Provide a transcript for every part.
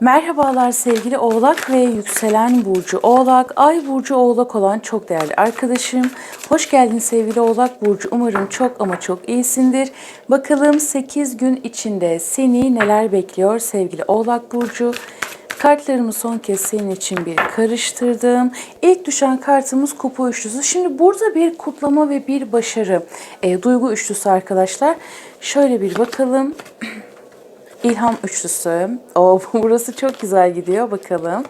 Merhabalar sevgili Oğlak ve yükselen burcu Oğlak, ay burcu Oğlak olan çok değerli arkadaşım. Hoş geldin sevgili Oğlak burcu. Umarım çok ama çok iyisindir. Bakalım 8 gün içinde seni neler bekliyor sevgili Oğlak burcu. Kartlarımı son kez senin için bir karıştırdım. İlk düşen kartımız kupa üçlüsü. Şimdi burada bir kutlama ve bir başarı e, duygu üçlüsü arkadaşlar. Şöyle bir bakalım. İlham üçlüsü. O burası çok güzel gidiyor bakalım.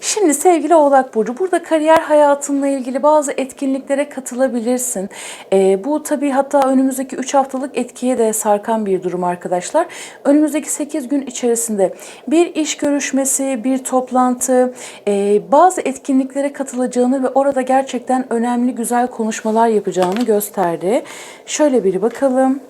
Şimdi sevgili Oğlak Burcu burada kariyer hayatınla ilgili bazı etkinliklere katılabilirsin. Ee, bu tabii hatta önümüzdeki 3 haftalık etkiye de sarkan bir durum arkadaşlar. Önümüzdeki 8 gün içerisinde bir iş görüşmesi, bir toplantı, e, bazı etkinliklere katılacağını ve orada gerçekten önemli güzel konuşmalar yapacağını gösterdi. Şöyle bir bakalım.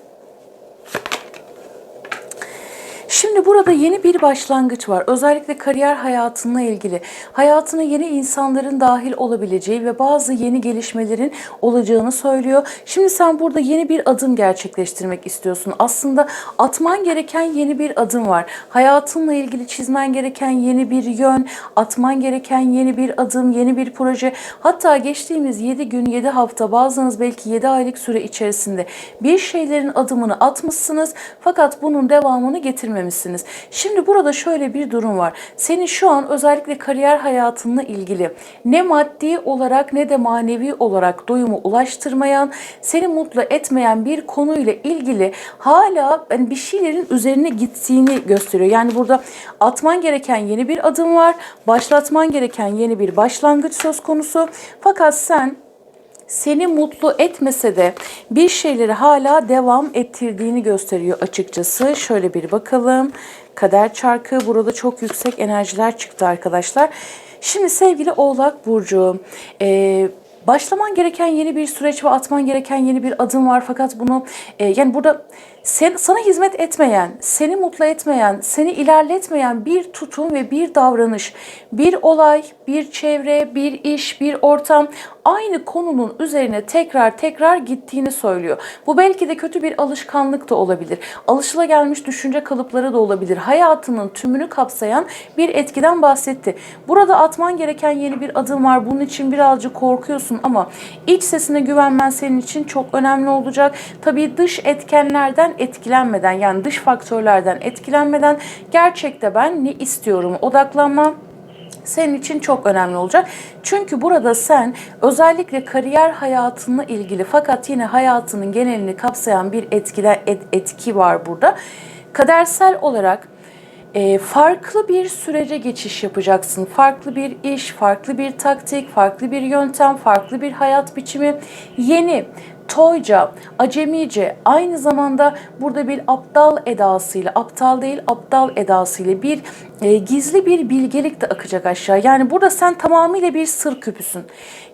Şimdi burada yeni bir başlangıç var. Özellikle kariyer hayatınla ilgili. Hayatına yeni insanların dahil olabileceği ve bazı yeni gelişmelerin olacağını söylüyor. Şimdi sen burada yeni bir adım gerçekleştirmek istiyorsun. Aslında atman gereken yeni bir adım var. Hayatınla ilgili çizmen gereken yeni bir yön, atman gereken yeni bir adım, yeni bir proje. Hatta geçtiğimiz 7 gün, 7 hafta, bazınız belki 7 aylık süre içerisinde bir şeylerin adımını atmışsınız. Fakat bunun devamını getirmemişsiniz. Şimdi burada şöyle bir durum var. Senin şu an özellikle kariyer hayatınla ilgili ne maddi olarak ne de manevi olarak doyumu ulaştırmayan, seni mutlu etmeyen bir konuyla ilgili hala hani bir şeylerin üzerine gittiğini gösteriyor. Yani burada atman gereken yeni bir adım var, başlatman gereken yeni bir başlangıç söz konusu. Fakat sen seni mutlu etmese de bir şeyleri hala devam ettirdiğini gösteriyor açıkçası. Şöyle bir bakalım. Kader çarkı burada çok yüksek enerjiler çıktı arkadaşlar. Şimdi sevgili Oğlak Burcu, e, başlaman gereken yeni bir süreç ve atman gereken yeni bir adım var. Fakat bunu e, yani burada sen, sana hizmet etmeyen, seni mutlu etmeyen, seni ilerletmeyen bir tutum ve bir davranış, bir olay, bir çevre, bir iş, bir ortam aynı konunun üzerine tekrar tekrar gittiğini söylüyor. Bu belki de kötü bir alışkanlık da olabilir. Alışılagelmiş düşünce kalıpları da olabilir. Hayatının tümünü kapsayan bir etkiden bahsetti. Burada atman gereken yeni bir adım var. Bunun için birazcık korkuyorsun ama iç sesine güvenmen senin için çok önemli olacak. Tabii dış etkenlerden etkilenmeden yani dış faktörlerden etkilenmeden gerçekte ben ne istiyorum odaklanma senin için çok önemli olacak. Çünkü burada sen özellikle kariyer hayatınla ilgili fakat yine hayatının genelini kapsayan bir etkiler, et, etki var burada. Kadersel olarak e, farklı bir sürece geçiş yapacaksın. Farklı bir iş, farklı bir taktik, farklı bir yöntem, farklı bir hayat biçimi, yeni, toyca, acemice, aynı zamanda burada bir aptal edasıyla, aptal değil aptal edasıyla bir e, gizli bir bilgelik de akacak aşağı. Yani burada sen tamamıyla bir sır küpüsün.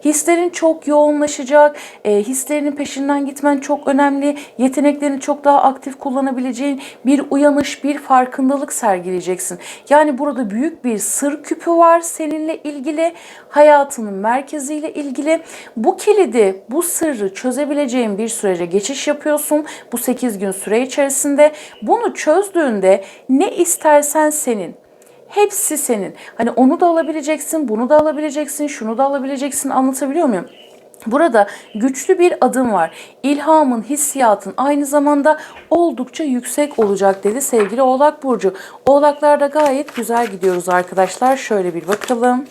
Hislerin çok yoğunlaşacak, e, hislerinin peşinden gitmen çok önemli, yeteneklerini çok daha aktif kullanabileceğin bir uyanış, bir farkındalık sergileyeceksin. Yani burada büyük bir sır küpü var seninle ilgili, hayatının merkeziyle ilgili. Bu kilidi, bu sırrı çözebileceğin bir sürece geçiş yapıyorsun bu 8 gün süre içerisinde. Bunu çözdüğünde ne istersen senin. Hepsi senin. Hani onu da alabileceksin, bunu da alabileceksin, şunu da alabileceksin. Anlatabiliyor muyum? Burada güçlü bir adım var. İlhamın, hissiyatın aynı zamanda oldukça yüksek olacak dedi sevgili Oğlak Burcu. Oğlaklarda gayet güzel gidiyoruz arkadaşlar. Şöyle bir bakalım.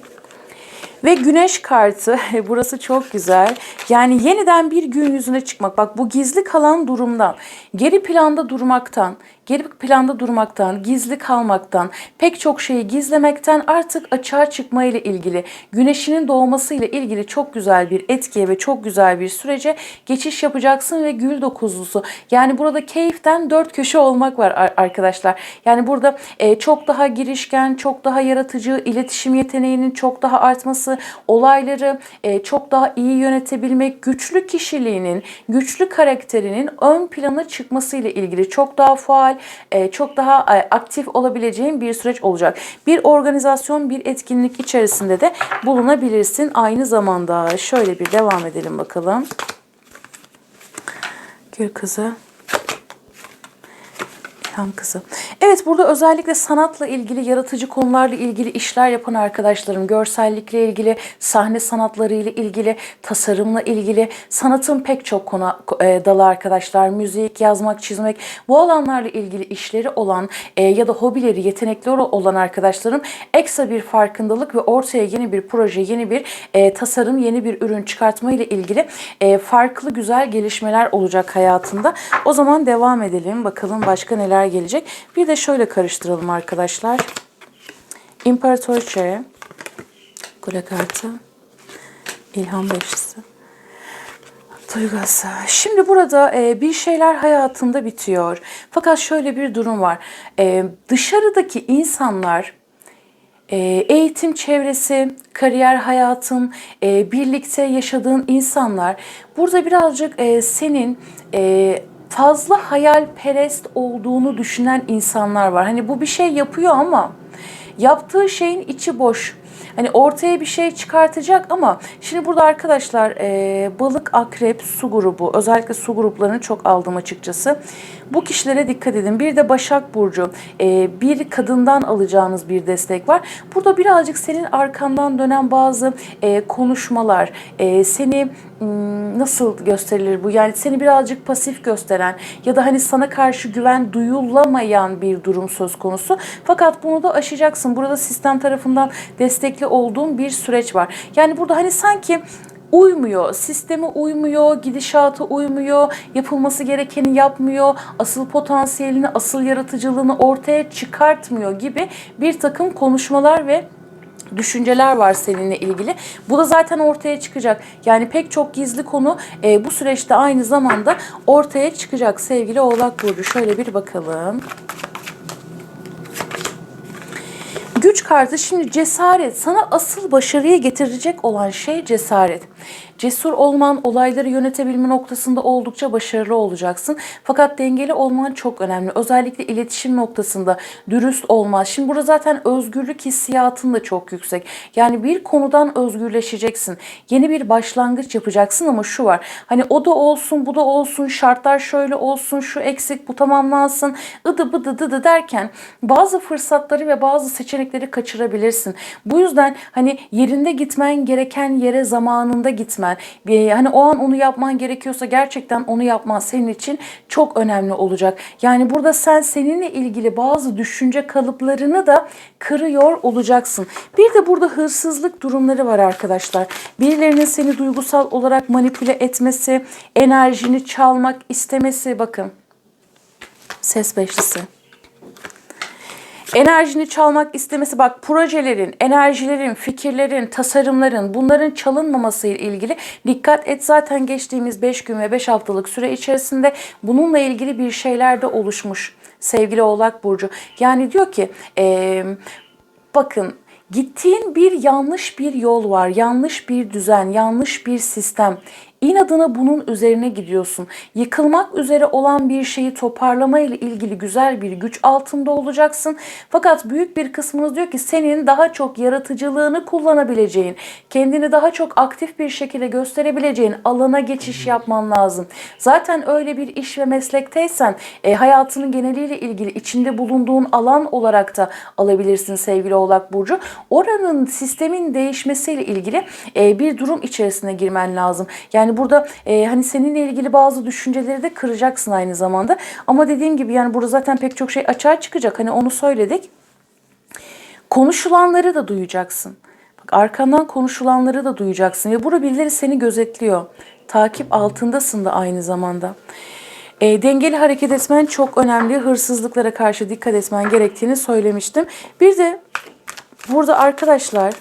Ve güneş kartı burası çok güzel. Yani yeniden bir gün yüzüne çıkmak. Bak bu gizli kalan durumdan, geri planda durmaktan, geri planda durmaktan, gizli kalmaktan, pek çok şeyi gizlemekten artık açığa çıkma ile ilgili, güneşinin doğması ile ilgili çok güzel bir etkiye ve çok güzel bir sürece geçiş yapacaksın ve gül dokuzlusu. Yani burada keyiften dört köşe olmak var arkadaşlar. Yani burada e, çok daha girişken, çok daha yaratıcı, iletişim yeteneğinin çok daha artması, olayları e, çok daha iyi yönetebilmek, güçlü kişiliğinin, güçlü karakterinin ön plana çıkması ile ilgili çok daha faal, e, çok daha e, aktif olabileceğin bir süreç olacak. Bir organizasyon, bir etkinlik içerisinde de bulunabilirsin. Aynı zamanda şöyle bir devam edelim bakalım. Gül kızı. İlham kızı. Evet burada özellikle sanatla ilgili, yaratıcı konularla ilgili işler yapan arkadaşlarım, görsellikle ilgili, sahne sanatları ile ilgili, tasarımla ilgili, sanatın pek çok konu e, dalı arkadaşlar, müzik, yazmak, çizmek, bu alanlarla ilgili işleri olan e, ya da hobileri, yetenekleri olan arkadaşlarım ekstra bir farkındalık ve ortaya yeni bir proje, yeni bir e, tasarım, yeni bir ürün çıkartma ile ilgili e, farklı güzel gelişmeler olacak hayatında. O zaman devam edelim. Bakalım başka neler gelecek. Bir de şöyle karıştıralım arkadaşlar. İmparatoriçe, kule kartı, ilham beşlisi. Duygası. Şimdi burada e, bir şeyler hayatında bitiyor. Fakat şöyle bir durum var. E, dışarıdaki insanlar e, eğitim çevresi, kariyer hayatın, e, birlikte yaşadığın insanlar burada birazcık e, senin fazla hayalperest olduğunu düşünen insanlar var. Hani bu bir şey yapıyor ama yaptığı şeyin içi boş. Hani ortaya bir şey çıkartacak ama şimdi burada arkadaşlar e, balık, akrep, su grubu özellikle su gruplarını çok aldım açıkçası. Bu kişilere dikkat edin. Bir de Başak Burcu e, bir kadından alacağınız bir destek var. Burada birazcık senin arkandan dönen bazı e, konuşmalar, e, seni nasıl gösterilir bu? Yani seni birazcık pasif gösteren ya da hani sana karşı güven duyulamayan bir durum söz konusu. Fakat bunu da aşacaksın. Burada sistem tarafından destekli olduğun bir süreç var. Yani burada hani sanki uymuyor, sisteme uymuyor, gidişata uymuyor, yapılması gerekeni yapmıyor, asıl potansiyelini, asıl yaratıcılığını ortaya çıkartmıyor gibi bir takım konuşmalar ve düşünceler var seninle ilgili. Bu da zaten ortaya çıkacak. Yani pek çok gizli konu e, bu süreçte aynı zamanda ortaya çıkacak sevgili Oğlak Burcu. Şöyle bir bakalım. Güç kartı şimdi cesaret. Sana asıl başarıya getirecek olan şey cesaret. Cesur olman, olayları yönetebilme noktasında oldukça başarılı olacaksın. Fakat dengeli olman çok önemli. Özellikle iletişim noktasında dürüst olmaz. Şimdi burada zaten özgürlük hissiyatın da çok yüksek. Yani bir konudan özgürleşeceksin. Yeni bir başlangıç yapacaksın ama şu var. Hani o da olsun, bu da olsun, şartlar şöyle olsun, şu eksik, bu tamamlansın, ıdı bıdı dıdı derken bazı fırsatları ve bazı seçenekleri kaçırabilirsin. Bu yüzden hani yerinde gitmen gereken yere zamanında gitmen, bir- hani o an onu yapman gerekiyorsa gerçekten onu yapman senin için çok önemli olacak. Yani burada sen seninle ilgili bazı düşünce kalıplarını da kırıyor olacaksın. Bir de burada hırsızlık durumları var arkadaşlar. Birilerinin seni duygusal olarak manipüle etmesi, enerjini çalmak istemesi bakın. Ses beşlisi enerjini çalmak istemesi bak projelerin, enerjilerin, fikirlerin, tasarımların bunların çalınmaması ile ilgili dikkat et. Zaten geçtiğimiz 5 gün ve 5 haftalık süre içerisinde bununla ilgili bir şeyler de oluşmuş sevgili Oğlak Burcu. Yani diyor ki eee, bakın Gittiğin bir yanlış bir yol var, yanlış bir düzen, yanlış bir sistem. İnadına bunun üzerine gidiyorsun. Yıkılmak üzere olan bir şeyi toparlama ile ilgili güzel bir güç altında olacaksın. Fakat büyük bir kısmınız diyor ki senin daha çok yaratıcılığını kullanabileceğin, kendini daha çok aktif bir şekilde gösterebileceğin alana geçiş yapman lazım. Zaten öyle bir iş ve meslekteysen e, hayatının geneliyle ilgili içinde bulunduğun alan olarak da alabilirsin sevgili Oğlak Burcu. Oranın sistemin değişmesiyle ilgili e, bir durum içerisine girmen lazım. Yani burada e, hani seninle ilgili bazı düşünceleri de kıracaksın aynı zamanda. Ama dediğim gibi yani burada zaten pek çok şey açığa çıkacak. Hani onu söyledik. Konuşulanları da duyacaksın. Bak arkandan konuşulanları da duyacaksın ve burada birileri seni gözetliyor. Takip altındasın da aynı zamanda. E, dengeli hareket etmen çok önemli. Hırsızlıklara karşı dikkat etmen gerektiğini söylemiştim. Bir de burada arkadaşlar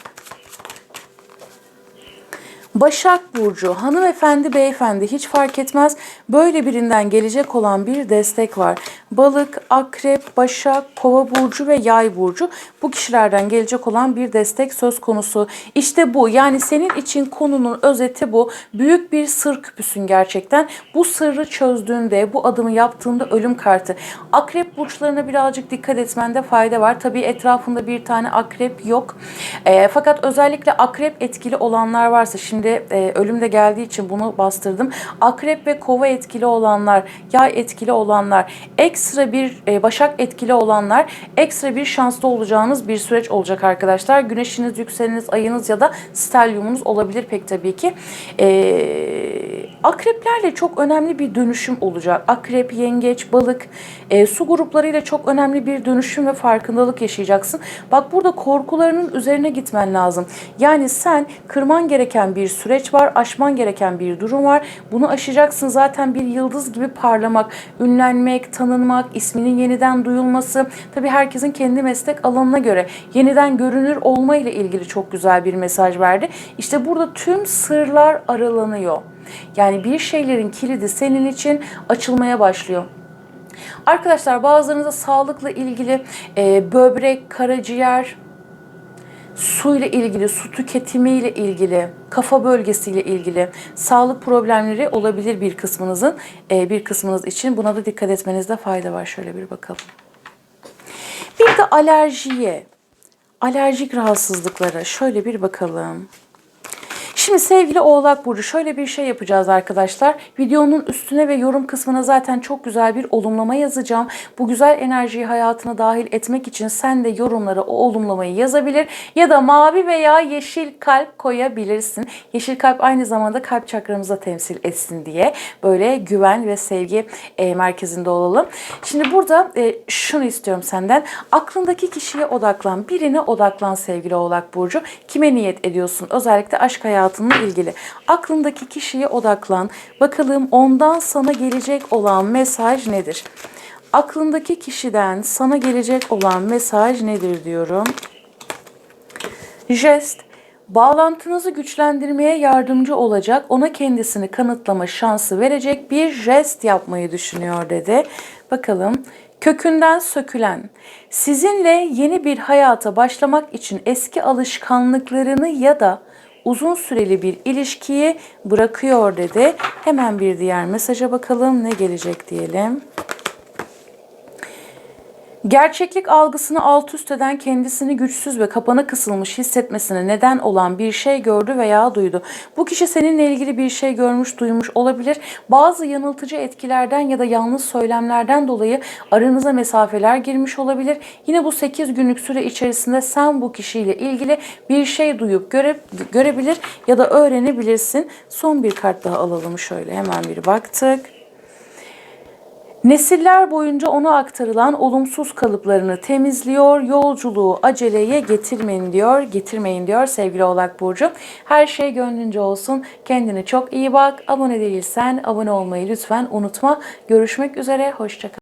Başak Burcu, hanımefendi, beyefendi hiç fark etmez. Böyle birinden gelecek olan bir destek var. Balık, akrep, başak, kova burcu ve yay burcu bu kişilerden gelecek olan bir destek söz konusu. İşte bu yani senin için konunun özeti bu. Büyük bir sır küpüsün gerçekten. Bu sırrı çözdüğünde, bu adımı yaptığında ölüm kartı. Akrep burçlarına birazcık dikkat etmende fayda var. Tabii etrafında bir tane akrep yok. E, fakat özellikle akrep etkili olanlar varsa şimdi e, ölüm de geldiği için bunu bastırdım. Akrep ve kova etkili olanlar, yay etkili olanlar, ekstra bir e, başak etkili olanlar ekstra bir şanslı olacağınız bir süreç olacak arkadaşlar. Güneşiniz, yükseleniniz, ayınız ya da stelyumunuz olabilir pek tabii ki. Eee Akreplerle çok önemli bir dönüşüm olacak. Akrep, yengeç, balık, e, su gruplarıyla çok önemli bir dönüşüm ve farkındalık yaşayacaksın. Bak burada korkularının üzerine gitmen lazım. Yani sen kırman gereken bir süreç var, aşman gereken bir durum var. Bunu aşacaksın zaten bir yıldız gibi parlamak, ünlenmek, tanınmak, isminin yeniden duyulması. Tabii herkesin kendi meslek alanına göre yeniden görünür olma ile ilgili çok güzel bir mesaj verdi. İşte burada tüm sırlar aralanıyor. Yani bir şeylerin kilidi senin için açılmaya başlıyor. Arkadaşlar bazılarınıza sağlıkla ilgili e, böbrek, karaciğer, su ile ilgili, su tüketimi ile ilgili, kafa bölgesiyle ilgili sağlık problemleri olabilir bir kısmınızın, e, bir kısmınız için. Buna da dikkat etmenizde fayda var. Şöyle bir bakalım. Bir de alerjiye, alerjik rahatsızlıklara şöyle bir bakalım. Şimdi sevgili Oğlak Burcu şöyle bir şey yapacağız arkadaşlar. Videonun üstüne ve yorum kısmına zaten çok güzel bir olumlama yazacağım. Bu güzel enerjiyi hayatına dahil etmek için sen de yorumlara o olumlamayı yazabilir ya da mavi veya yeşil kalp koyabilirsin. Yeşil kalp aynı zamanda kalp çakramıza temsil etsin diye böyle güven ve sevgi e, merkezinde olalım. Şimdi burada e, şunu istiyorum senden. Aklındaki kişiye odaklan. Birine odaklan sevgili Oğlak Burcu. Kime niyet ediyorsun? Özellikle aşk hayatınla ilgili. Aklındaki kişiye odaklan. Bakalım ondan sana gelecek olan mesaj nedir? Aklındaki kişiden sana gelecek olan mesaj nedir diyorum. Jest, bağlantınızı güçlendirmeye yardımcı olacak, ona kendisini kanıtlama şansı verecek bir jest yapmayı düşünüyor dedi. Bakalım kökünden sökülen, sizinle yeni bir hayata başlamak için eski alışkanlıklarını ya da uzun süreli bir ilişkiyi bırakıyor dedi. Hemen bir diğer mesaja bakalım ne gelecek diyelim. Gerçeklik algısını alt üst eden kendisini güçsüz ve kapana kısılmış hissetmesine neden olan bir şey gördü veya duydu. Bu kişi seninle ilgili bir şey görmüş, duymuş olabilir. Bazı yanıltıcı etkilerden ya da yanlış söylemlerden dolayı aranıza mesafeler girmiş olabilir. Yine bu 8 günlük süre içerisinde sen bu kişiyle ilgili bir şey duyup göre, görebilir ya da öğrenebilirsin. Son bir kart daha alalım şöyle hemen bir baktık. Nesiller boyunca ona aktarılan olumsuz kalıplarını temizliyor, yolculuğu aceleye getirmeyin diyor, getirmeyin diyor sevgili Oğlak Burcu. Her şey gönlünce olsun. Kendine çok iyi bak. Abone değilsen abone olmayı lütfen unutma. Görüşmek üzere, hoşçakal.